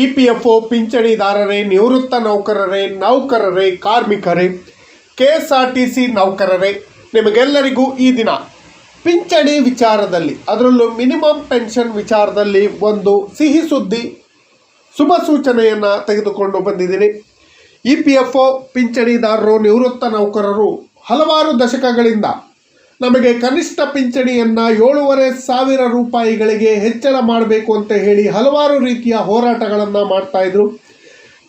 E P F O ಪಿಂಚಣಿದಾರರೇ, ನಿವೃತ್ತ ನೌಕರರೇ ನೌಕರರೇ, ಕಾರ್ಮಿಕರೇ, K S R T C ನೌಕರರೇ, ನಿಮಗೆಲ್ಲರಿಗೂ ಈ ದಿನ ಪಿಂಚಣಿ ವಿಚಾರದಲ್ಲಿ, ಅದರಲ್ಲೂ ಮಿನಿಮಮ್ ಪೆನ್ಷನ್ ವಿಚಾರದಲ್ಲಿ ಒಂದು ಸಿಹಿ ಸುದ್ದಿ, ಶುಭ ಸೂಚನೆಯನ್ನು ತೆಗೆದುಕೊಂಡು ಬಂದಿದ್ದೀನಿ. ಇ ಪಿ ಎಫ್ ಒ ಪಿಂಚಣಿದಾರರು, ನಿವೃತ್ತ ನೌಕರರು ಹಲವಾರು ದಶಕಗಳಿಂದ ನಮಗೆ ಕನಿಷ್ಠ ಪಿಂಚಣಿಯನ್ನು ಏಳೂವರೆ ಸಾವಿರ ರೂಪಾಯಿಗಳಿಗೆ ಹೆಚ್ಚಳ ಮಾಡಬೇಕು ಅಂತ ಹೇಳಿ ಹಲವಾರು ರೀತಿಯ ಹೋರಾಟಗಳನ್ನು ಮಾಡ್ತಾ ಇದ್ರು.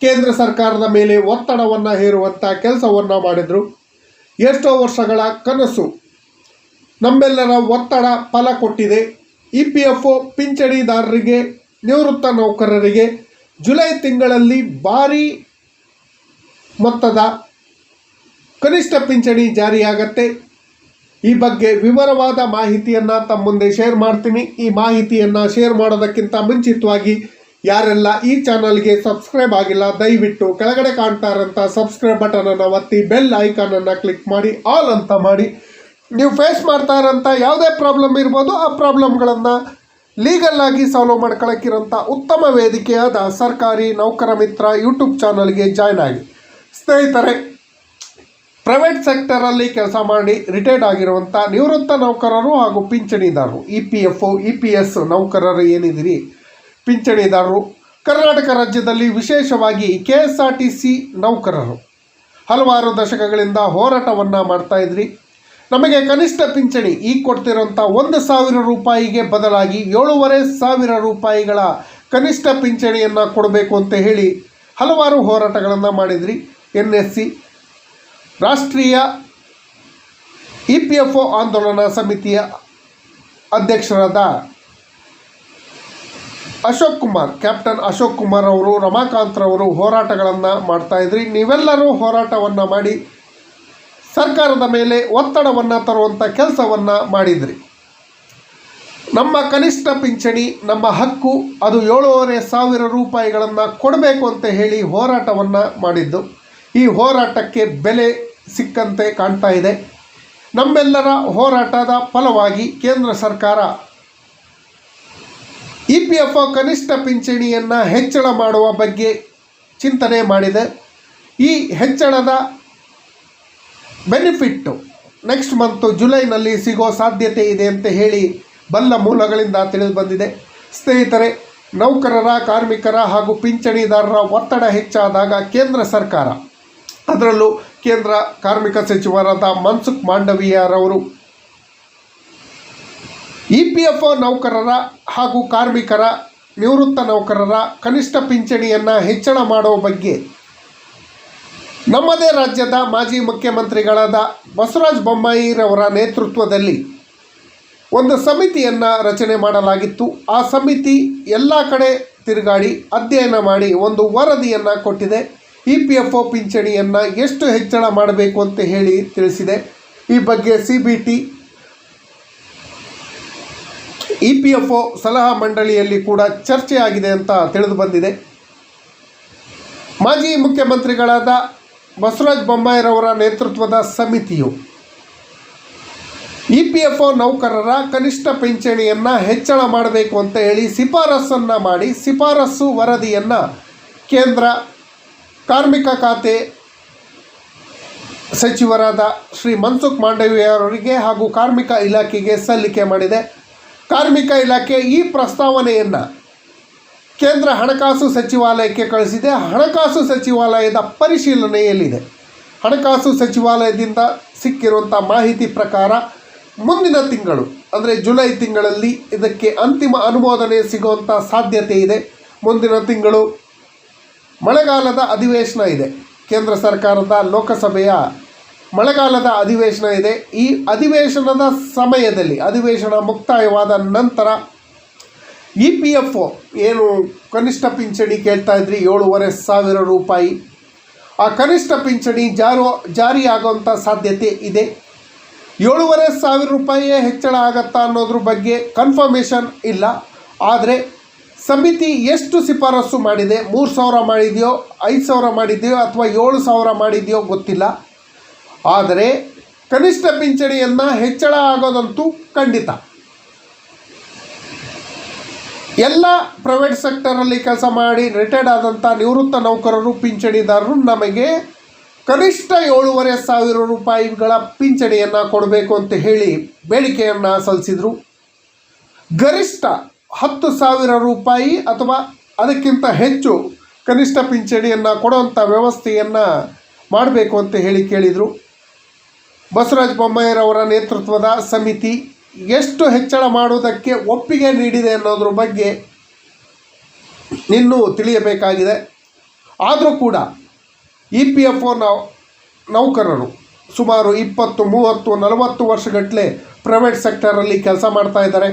ಕೇಂದ್ರ ಸರ್ಕಾರದ ಮೇಲೆ ಒತ್ತಡವನ್ನು ಹೇರುವಂಥ ಕೆಲಸವನ್ನು ಮಾಡಿದರು. ಎಷ್ಟೋ ವರ್ಷಗಳ ಕನಸು. ನಮ್ಮೆಲ್ಲರ ಒತ್ತಡ ಫಲ ಕೊಟ್ಟಿದೆ. ಇ ಪಿ ಎಫ್ ಒ ಪಿಂಚಣಿದಾರರಿಗೆ, ನಿವೃತ್ತ ನೌಕರರಿಗೆ ಜುಲೈ ತಿಂಗಳಲ್ಲಿ ಭಾರಿ ಮೊತ್ತದ ಕನಿಷ್ಠ ಪಿಂಚಣಿ ಜಾರಿಯಾಗತ್ತೆ. ಈ ಬಗ್ಗೆ ವಿವರವಾದ ಮಾಹಿತಿಯನ್ನು ತಮ್ಮ ಮುಂದೆ ಶೇರ್ ಮಾಡ್ತೀನಿ. ಈ ಮಾಹಿತಿಯನ್ನು ಶೇರ್ ಮಾಡೋದಕ್ಕಿಂತ ಮುಂಚಿತವಾಗಿ ಯಾರೆಲ್ಲ ಈ ಚಾನಲ್ಗೆ ಸಬ್ಸ್ಕ್ರೈಬ್ ಆಗಿಲ್ಲ, ದಯವಿಟ್ಟು ಕೆಳಗಡೆ ಕಾಣ್ತಾ ಇರೋಂಥ ಸಬ್ಸ್ಕ್ರೈಬ್ ಬಟನನ್ನು ಒತ್ತಿ ಬೆಲ್ ಐಕಾನನ್ನು ಕ್ಲಿಕ್ ಮಾಡಿ ಆಲ್ ಅಂತ ಮಾಡಿ. ನೀವು ಫೇಸ್ ಮಾಡ್ತಾ ಇರೋಂಥ ಯಾವುದೇ ಪ್ರಾಬ್ಲಮ್ ಇರ್ಬೋದು, ಆ ಪ್ರಾಬ್ಲಮ್ಗಳನ್ನು ಲೀಗಲ್ ಆಗಿ ಸಾಲ್ವ್ ಮಾಡ್ಕೊಳ್ಳೋಕ್ಕಿರೋಂಥ ಉತ್ತಮ ವೇದಿಕೆಯಾದ ಸರ್ಕಾರಿ ನೌಕರ ಮಿತ್ರ ಯೂಟ್ಯೂಬ್ ಚಾನಲ್ಗೆ ಜಾಯ್ನ್ ಆಗಿ. ಸ್ನೇಹಿತರೆ ಪ್ರೈವೇಟ್ ಸೆಕ್ಟರಲ್ಲಿ ಕೆಲಸ ಮಾಡಿ ರಿಟೈರ್ಡ್ ಆಗಿರುವಂಥ ನಿವೃತ್ತ ನೌಕರರು ಹಾಗೂ ಪಿಂಚಣಿದಾರರು, E P F O, E P S ನೌಕರರು ಏನಿದ್ದೀರಿ? ಪಿಂಚಣಿದಾರರು, ಕರ್ನಾಟಕ ರಾಜ್ಯದಲ್ಲಿ ವಿಶೇಷವಾಗಿ K S R T C ನೌಕರರು. ಹಲವಾರು ದಶಕಗಳಿಂದ ಹೋರಾಟವನ್ನು ಮಾಡ್ತಾ ಇದ್ರಿ. ನಮಗೆ ಕನಿಷ್ಠ ಪಿಂಚಣಿ ಈಗ ಕೊಡ್ತಿರೋಂಥ ಒಂದು ಸಾವಿರ ರೂಪಾಯಿಗೆ ಬದಲಾಗಿ ಏಳೂವರೆ ಸಾವಿರ ರೂಪಾಯಿಗಳ ಕನಿಷ್ಠ ಪಿಂಚಣಿಯನ್ನು ಕೊಡಬೇಕು ಅಂತ ಹೇಳಿ ಹಲವಾರು ಹೋರಾಟಗಳನ್ನು ಮಾಡಿದ್ರಿ. ಎನ್ ಎಸ್ ಸಿ ರಾಷ್ಟ್ರೀಯ ಇ ಪಿ ಎಫ್ ಒ ಆಂದೋಲನ ಸಮಿತಿಯ ಅಧ್ಯಕ್ಷರಾದ ಅಶೋಕ್ ಕುಮಾರ್, ಕ್ಯಾಪ್ಟನ್ ಅಶೋಕ್ ಕುಮಾರ್ ಅವರು ರಮಾಕಾಂತ್ರವರು ಹೋರಾಟಗಳನ್ನು ಮಾಡ್ತಾ ಇದ್ರಿ. ನೀವೆಲ್ಲರೂ ಹೋರಾಟವನ್ನು ಮಾಡಿ ಸರ್ಕಾರದ ಮೇಲೆ ಒತ್ತಡವನ್ನು ತರುವಂಥ ಕೆಲಸವನ್ನು ಮಾಡಿದ್ರಿ. ನಮ್ಮ ಕನಿಷ್ಠ ಪಿಂಚಣಿ, ನಮ್ಮ ಹಕ್ಕು, ಅದು ಏಳೂವರೆ ಸಾವಿರ ರೂಪಾಯಿಗಳನ್ನು ಕೊಡಬೇಕು ಅಂತ ಹೇಳಿ ಹೋರಾಟವನ್ನು ಮಾಡಿದ್ದು. ಈ ಹೋರಾಟಕ್ಕೆ ಬೆಲೆ ಸಿಕ್ಕಂತೆ ಕಾಣ್ತಾ ಇದೆ. ನಮ್ಮೆಲ್ಲರ ಹೋರಾಟದ ಫಲವಾಗಿ ಕೇಂದ್ರ ಸರ್ಕಾರ ಇ ಪಿ ಎಫ್ ಕನಿಷ್ಠ ಪಿಂಚಣಿಯನ್ನು ಹೆಚ್ಚಳ ಮಾಡುವ ಬಗ್ಗೆ ಚಿಂತನೆ ಮಾಡಿದೆ. ಈ ಹೆಚ್ಚಳದ ಬೆನಿಫಿಟ್ಟು ನೆಕ್ಸ್ಟ್ ಮಂತು ಜುಲೈನಲ್ಲಿ ಸಿಗೋ ಸಾಧ್ಯತೆ ಇದೆ ಅಂತ ಹೇಳಿ ಬಲ್ಲ ಮೂಲಗಳಿಂದ ತಿಳಿದು ಬಂದಿದೆ. ಸ್ನೇಹಿತರೆ, ನೌಕರರ, ಕಾರ್ಮಿಕರ ಹಾಗೂ ಪಿಂಚಣಿದಾರರ ಒತ್ತಡ ಹೆಚ್ಚಾದಾಗ ಕೇಂದ್ರ ಸರ್ಕಾರ ಅದರಲ್ಲೂ ಕೇಂದ್ರ ಕಾರ್ಮಿಕ ಸಚಿವರಾದ ಮನ್ಸುಖ್ ಮಾಂಡವಿಯರವರು ಇ ಪಿ ಎಫ್ ನೌಕರರ ಹಾಗೂ ಕಾರ್ಮಿಕರ ನಿವೃತ್ತ ನೌಕರರ ಕನಿಷ್ಠ ಪಿಂಚಣಿಯನ್ನು ಹೆಚ್ಚಳ ಮಾಡುವ ಬಗ್ಗೆ ನಮ್ಮದೇ ರಾಜ್ಯದ ಮಾಜಿ ಮುಖ್ಯಮಂತ್ರಿಗಳಾದ ಬಸವರಾಜ ಬೊಮ್ಮಾಯಿರವರ ನೇತೃತ್ವದಲ್ಲಿ ಒಂದು ಸಮಿತಿಯನ್ನು ರಚನೆ ಮಾಡಲಾಗಿತ್ತು. ಆ ಸಮಿತಿ ಎಲ್ಲ ಕಡೆ ತಿರುಗಾಡಿ ಅಧ್ಯಯನ ಮಾಡಿ ಒಂದು ವರದಿಯನ್ನು ಕೊಟ್ಟಿದೆ. ಇ ಪಿ ಎಫ್ ಒ ಪಿಂಚಣಿಯನ್ನು ಎಷ್ಟು ಹೆಚ್ಚಳ ಮಾಡಬೇಕು ಅಂತ ಹೇಳಿ ತಿಳಿಸಿದೆ. ಈ ಬಗ್ಗೆ C B T E P F O ಸಲಹಾ ಮಂಡಳಿಯಲ್ಲಿ ಕೂಡ ಚರ್ಚೆ ಆಗಿದೆ ಅಂತ ತಿಳಿದು ಬಂದಿದೆ. ಮಾಜಿ ಮುಖ್ಯಮಂತ್ರಿಗಳಾದ ಬಸವರಾಜ ಬೊಮ್ಮಾಯಿರವರ ನೇತೃತ್ವದ ಸಮಿತಿಯು ಇ ಪಿ ಎಫ್ ಒ ನೌಕರರ ಕನಿಷ್ಠ ಪಿಂಚಣಿಯನ್ನು ಹೆಚ್ಚಳ ಮಾಡಬೇಕು ಅಂತ ಹೇಳಿ ಶಿಫಾರಸನ್ನು ಮಾಡಿ ಶಿಫಾರಸು ವರದಿಯನ್ನು ಕೇಂದ್ರ ಕಾರ್ಮಿಕ ಖಾತೆ ಸಚಿವರಾದ ಶ್ರೀ ಮನ್ಸುಖ್ ಮಾಂಡವಿಯವರಿಗೆ ಹಾಗೂ ಕಾರ್ಮಿಕ ಇಲಾಖೆಗೆ ಸಲ್ಲಿಕೆ ಮಾಡಿದೆ. ಕಾರ್ಮಿಕ ಇಲಾಖೆ ಈ ಪ್ರಸ್ತಾವನೆಯನ್ನು ಕೇಂದ್ರ ಹಣಕಾಸು ಸಚಿವಾಲಯಕ್ಕೆ ಕಳಿಸಿದೆ. ಹಣಕಾಸು ಸಚಿವಾಲಯದ ಪರಿಶೀಲನೆಯಲ್ಲಿದೆ. ಹಣಕಾಸು ಸಚಿವಾಲಯದಿಂದ ಸಿಕ್ಕಿರುವಂಥ ಮಾಹಿತಿ ಪ್ರಕಾರ ಮುಂದಿನ ತಿಂಗಳು, ಅಂದರೆ ಜುಲೈ ತಿಂಗಳಲ್ಲಿ ಇದಕ್ಕೆ ಅಂತಿಮ ಅನುಮೋದನೆ ಸಿಗುವಂಥ ಸಾಧ್ಯತೆ ಇದೆ. ಮುಂದಿನ ತಿಂಗಳು ಮಳೆಗಾಲದ ಅಧಿವೇಶನ ಇದೆ. ಕೇಂದ್ರ ಸರ್ಕಾರದ ಲೋಕಸಭೆಯ ಮಳೆಗಾಲದ ಅಧಿವೇಶನ ಇದೆ. ಈ ಅಧಿವೇಶನದ ಸಮಯದಲ್ಲಿ, ಅಧಿವೇಶನ ಮುಕ್ತಾಯವಾದ ನಂತರ ಇ ಪಿ ಎಫ್ ಒ ಏನು ಕನಿಷ್ಠ ಪಿಂಚಣಿ ಕೇಳ್ತಾ ಇದ್ರಿ? ಏಳೂವರೆ ಸಾವಿರ ರೂಪಾಯಿ. ಆ ಕನಿಷ್ಠ ಪಿಂಚಣಿ ಜಾರು ಜಾರಿಯಾಗುವಂಥ ಸಾಧ್ಯತೆ ಇದೆ. ಏಳುವರೆ ಸಾವಿರ ರೂಪಾಯಿಯೇ ಹೆಚ್ಚಳ ಆಗತ್ತಾ ಅನ್ನೋದ್ರ ಬಗ್ಗೆ ಕನ್ಫರ್ಮೇಷನ್ ಇಲ್ಲ. ಆದರೆ ಸಮಿತಿ ಎಷ್ಟು ಶಿಫಾರಸು ಮಾಡಿದೆ? ಮೂರು ಸಾವಿರ ಮಾಡಿದೆಯೋ, ಐದು ಸಾವಿರ ಮಾಡಿದೆಯೋ ಅಥವಾ ಏಳು ಸಾವಿರ ಮಾಡಿದೆಯೋ ಗೊತ್ತಿಲ್ಲ. ಆದರೆ ಕನಿಷ್ಠ ಪಿಂಚಣಿಯನ್ನು ಹೆಚ್ಚಳ ಆಗೋದಂತೂ ಖಂಡಿತ. ಎಲ್ಲ ಪ್ರೈವೇಟ್ ಸೆಕ್ಟರಲ್ಲಿ ಕೆಲಸ ಮಾಡಿ ರಿಟೈರ್ಡ್ ಆದಂಥ ನಿವೃತ್ತ ನೌಕರರು, ಪಿಂಚಣಿದಾರರು ನಮಗೆ ಕನಿಷ್ಠ ಏಳೂವರೆ ಸಾವಿರ ರೂಪಾಯಿಗಳ ಪಿಂಚಣಿಯನ್ನು ಕೊಡಬೇಕು ಅಂತ ಹೇಳಿ ಬೇಡಿಕೆಯನ್ನು ಸಲ್ಲಿಸಿದರು. ಗರಿಷ್ಠ ಹತ್ತು ಸಾವಿರ ರೂಪಾಯಿ ಅಥವಾ ಅದಕ್ಕಿಂತ ಹೆಚ್ಚು ಕನಿಷ್ಠ ಪಿಂಚಣಿಯನ್ನು ಕೊಡುವಂಥ ವ್ಯವಸ್ಥೆಯನ್ನು ಮಾಡಬೇಕು ಅಂತ ಹೇಳಿ ಕೇಳಿದರು. ಬಸವರಾಜ ಬೊಮ್ಮಾಯಿರವರ ನೇತೃತ್ವದ ಸಮಿತಿ ಎಷ್ಟು ಹೆಚ್ಚಳ ಮಾಡುವುದಕ್ಕೆ ಒಪ್ಪಿಗೆ ನೀಡಿದೆ ಅನ್ನೋದ್ರ ಬಗ್ಗೆ ಇನ್ನೂ ತಿಳಿಯಬೇಕಾಗಿದೆ. ಆದರೂ ಕೂಡ ಇ ಪಿ ಎಫ್ ಒ ನೌಕರರು ಸುಮಾರು ಇಪ್ಪತ್ತು, ಮೂವತ್ತು, ನಲವತ್ತು ವರ್ಷಗಟ್ಟಲೆ ಪ್ರೈವೇಟ್ ಸೆಕ್ಟರಲ್ಲಿ ಕೆಲಸ ಮಾಡ್ತಾ ಇದ್ದಾರೆ.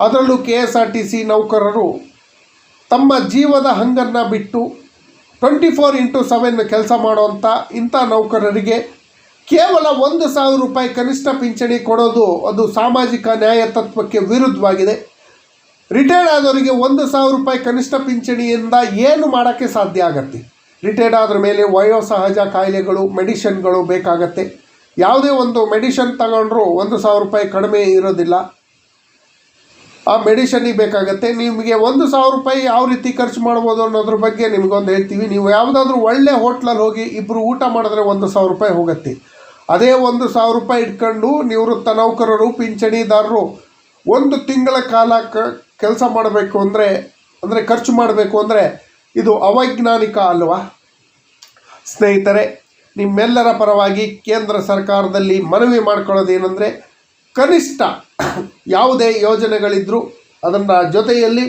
ಅದರಲ್ಲೂ K S R T C ನೌಕರರು ತಮ್ಮ ಜೀವದ ಹಂಗನ್ನು ಬಿಟ್ಟು ಟ್ವೆಂಟಿ ಫೋರ್ ಇಂಟು ಸೆವೆನ್ ಕೆಲಸ ಮಾಡುವಂಥ ಇಂಥ ನೌಕರರಿಗೆ ಕೇವಲ ಒಂದು ಸಾವಿರ ರೂಪಾಯಿ ಕನಿಷ್ಠ ಪಿಂಚಣಿ ಕೊಡೋದು ಅದು ಸಾಮಾಜಿಕ ನ್ಯಾಯ ತತ್ವಕ್ಕೆ ವಿರುದ್ಧವಾಗಿದೆ. ರಿಟೈರ್ಡ್ ಆದವರಿಗೆ ಒಂದು ಸಾವಿರ ರೂಪಾಯಿ ಕನಿಷ್ಠ ಪಿಂಚಣಿಯಿಂದ ಏನು ಮಾಡೋಕ್ಕೆ ಸಾಧ್ಯ ಆಗತ್ತೆ? ರಿಟೈರ್ಡ್ ಆದ್ರ ಮೇಲೆ ವಯೋಸಹಜ ಕಾಯಿಲೆಗಳು, ಮೆಡಿಷನ್ಗಳು ಬೇಕಾಗತ್ತೆ. ಯಾವುದೇ ಒಂದು ಮೆಡಿಷನ್ ತಗೊಂಡ್ರೂ ಒಂದು ಸಾವಿರ ರೂಪಾಯಿ ಕಡಿಮೆ ಇರೋದಿಲ್ಲ. ಆ ಮೆಡಿಷನಿಗೆ ಬೇಕಾಗುತ್ತೆ. ನಿಮಗೆ ಒಂದು ಸಾವಿರ ರೂಪಾಯಿ ಯಾವ ರೀತಿ ಖರ್ಚು ಮಾಡ್ಬೋದು ಅನ್ನೋದ್ರ ಬಗ್ಗೆ ನಿಮಗೊಂದು ಹೇಳ್ತೀವಿ. ನೀವು ಯಾವುದಾದ್ರೂ ಒಳ್ಳೆ ಹೋಟ್ಲಲ್ಲಿ ಹೋಗಿ ಇಬ್ಬರು ಊಟ ಮಾಡಿದ್ರೆ ಒಂದು ಸಾವಿರ ರೂಪಾಯಿ ಹೋಗುತ್ತೆ. ಅದೇ ಒಂದು ಸಾವಿರ ರೂಪಾಯಿ ಇಟ್ಕೊಂಡು ನಿವೃತ್ತ ನೌಕರರು, ಪಿಂಚಣಿದಾರರು ಒಂದು ತಿಂಗಳ ಕಾಲ ಕೆಲಸ ಮಾಡಬೇಕು ಅಂದರೆ ಅಂದರೆ ಖರ್ಚು ಮಾಡಬೇಕು ಅಂದರೆ ಇದು ಅವೈಜ್ಞಾನಿಕ ಅಲ್ವಾ? ಸ್ನೇಹಿತರೆ, ನಿಮ್ಮೆಲ್ಲರ ಪರವಾಗಿ ಕೇಂದ್ರ ಸರ್ಕಾರದಲ್ಲಿ ಮನವಿ ಮಾಡ್ಕೊಳ್ಳೋದು ಏನಂದರೆ ಕನಿಷ್ಠ ಯಾವುದೇ ಯೋಜನೆಗಳಿದ್ದರೂ ಅದನ್ನು ಜೊತೆಯಲ್ಲಿ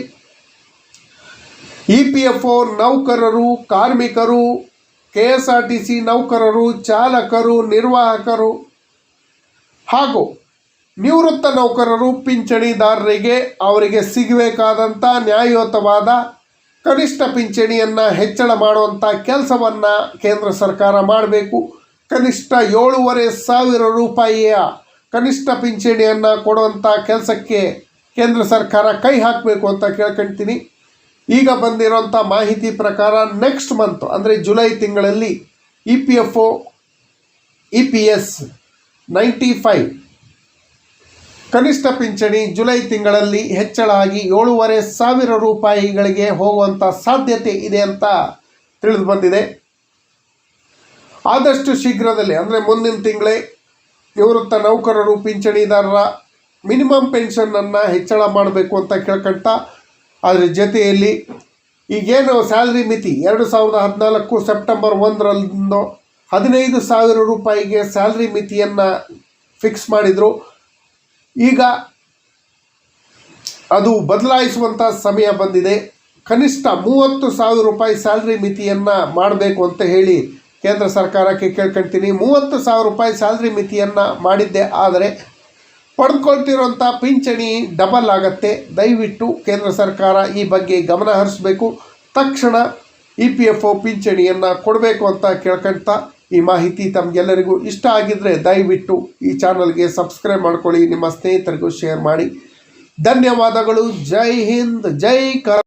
ಇ ಪಿ ಎಫ್ ಒ ನೌಕರರು, ಕಾರ್ಮಿಕರು, K S R T C ನೌಕರರು, ಚಾಲಕರು, ನಿರ್ವಾಹಕರು ಹಾಗೂ ನಿವೃತ್ತ ನೌಕರರು, ಪಿಂಚಣಿದಾರರಿಗೆ ಅವರಿಗೆ ಸಿಗಬೇಕಾದಂಥ ನ್ಯಾಯಯುತವಾದ ಕನಿಷ್ಠ ಪಿಂಚಣಿಯನ್ನು ಹೆಚ್ಚಳ ಮಾಡುವಂಥ ಕೆಲಸವನ್ನು ಕೇಂದ್ರ ಸರ್ಕಾರ ಮಾಡಬೇಕು. ಕನಿಷ್ಠ ಏಳೂವರೆ ಸಾವಿರ ರೂಪಾಯಿಯ ಕನಿಷ್ಠ ಪಿಂಚಣಿಯನ್ನು ಕೊಡುವಂಥ ಕೆಲಸಕ್ಕೆ ಕೇಂದ್ರ ಸರ್ಕಾರ ಕೈ ಹಾಕಬೇಕು ಅಂತ ಕೇಳ್ಕೊಳ್ತೀನಿ ಈಗ ಬಂದಿರೋಂಥ ಮಾಹಿತಿ ಪ್ರಕಾರ ನೆಕ್ಸ್ಟ್ ಮಂತ್ ಅಂದರೆ ಜುಲೈ ತಿಂಗಳಲ್ಲಿ E P F O, E P S ninety five ಕನಿಷ್ಠ ಪಿಂಚಣಿ ಜುಲೈ ತಿಂಗಳಲ್ಲಿ ಹೆಚ್ಚಳ ಆಗಿ ಏಳೂವರೆ ಸಾವಿರ ರೂಪಾಯಿಗಳಿಗೆ ಹೋಗುವಂಥ ಸಾಧ್ಯತೆ ಇದೆ ಅಂತ ತಿಳಿದು ಬಂದಿದೆ. ಆದಷ್ಟು ಶೀಘ್ರದಲ್ಲಿ, ಅಂದರೆ ಮುಂದಿನ ತಿಂಗಳೇ ನಿವೃತ್ತ ನೌಕರರು, ಪಿಂಚಣಿದಾರರ ಮಿನಿಮಮ್ ಪೆನ್ಷನನ್ನು ಹೆಚ್ಚಳ ಮಾಡಬೇಕು ಅಂತ ಕೇಳ್ಕೊಂತ ಅದರ ಜೊತೆಯಲ್ಲಿ ಈಗೇನು ಸ್ಯಾಲ್ರಿ ಮಿತಿ ಎರಡು ಸಾವಿರದ ಹದಿನಾಲ್ಕು ಸೆಪ್ಟೆಂಬರ್ ಒಂದರಂದು ಹದಿನೈದು ಸಾವಿರ ರೂಪಾಯಿಗೆ ಸ್ಯಾಲ್ರಿ ಮಿತಿಯನ್ನು ಫಿಕ್ಸ್ ಮಾಡಿದರು. ಈಗ ಅದು ಬದಲಾಯಿಸುವಂಥ ಸಮಯ ಬಂದಿದೆ. ಕನಿಷ್ಠ ಮೂವತ್ತು ಸಾವಿರ ರೂಪಾಯಿ ಸ್ಯಾಲ್ರಿ ಮಿತಿಯನ್ನು ಮಾಡಬೇಕು ಅಂತ ಹೇಳಿ ಕೇಂದ್ರ ಸರ್ಕಾರಕ್ಕೆ ಕೇಳ್ಕೊಳ್ತೀನಿ ಮೂವತ್ತು ಸಾವಿರ ರೂಪಾಯಿ ಸ್ಯಾಲ್ರಿ ಮಿತಿಯನ್ನು ಮಾಡಿದ್ದೆ. ಆದರೆ ಪಡ್ಕೊಳ್ತಿರುವಂಥ ಪಿಂಚಣಿ ಡಬಲ್ ಆಗತ್ತೆ. ದಯವಿಟ್ಟು ಕೇಂದ್ರ ಸರ್ಕಾರ ಈ ಬಗ್ಗೆ ಗಮನ ಹರಿಸಬೇಕು. ತಕ್ಷಣ ಇ ಪಿ ಎಫ್ ಒ ಪಿಂಚಣಿಯನ್ನು ಕೊಡಬೇಕು ಅಂತ ಕೇಳ್ಕೊಳ್ತಾ ಈ ಮಾಹಿತಿ ತಮಗೆಲ್ಲರಿಗೂ ಇಷ್ಟ ಆಗಿದ್ದರೆ ದಯವಿಟ್ಟು ಈ ಚಾನಲ್ಗೆ ಸಬ್ಸ್ಕ್ರೈಬ್ ಮಾಡ್ಕೊಳ್ಳಿ. ನಿಮ್ಮ ಸ್ನೇಹಿತರಿಗೂ ಶೇರ್ ಮಾಡಿ. ಧನ್ಯವಾದಗಳು. ಜೈ ಹಿಂದ್, ಜೈ ಕರ್